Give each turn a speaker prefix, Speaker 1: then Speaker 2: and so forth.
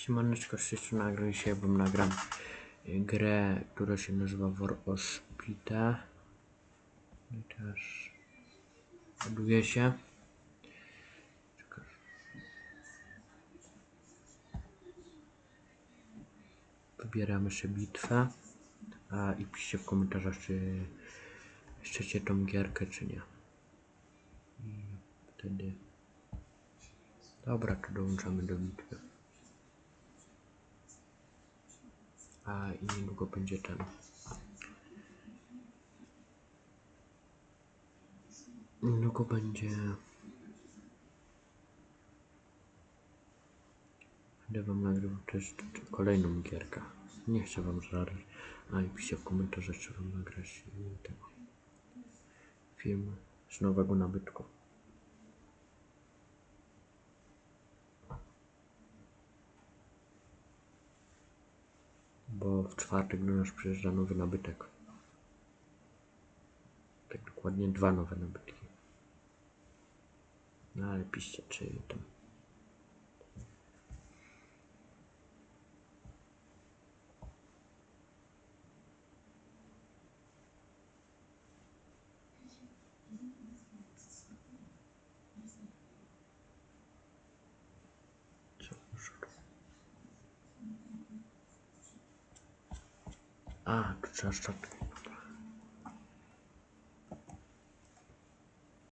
Speaker 1: Siemaneczko, z tej strony nagrał dzisiaj, bo nagram grę, która się nazywa War of Spite. I teraz ładuje się. Wybieramy sobie bitwę. A i piszcie w komentarzach, czy chcecie tą gierkę, czy nie. I wtedy... Dobra, to dołączamy do bitwy. A i niedługo będzie ten. Niedługo będzie. Będę wam nagrywał też kolejną gierkę. Nie chcę wam zaraz. A i piszcie w komentarzach, czy wam nagrać y, tego. Film z nowego nabytku. Bo w czwartek do nas przyjeżdża nowy nabytek. Tak dokładnie dwa nowe nabytki. No ale piszcie, czy tam. Ah, zerstört.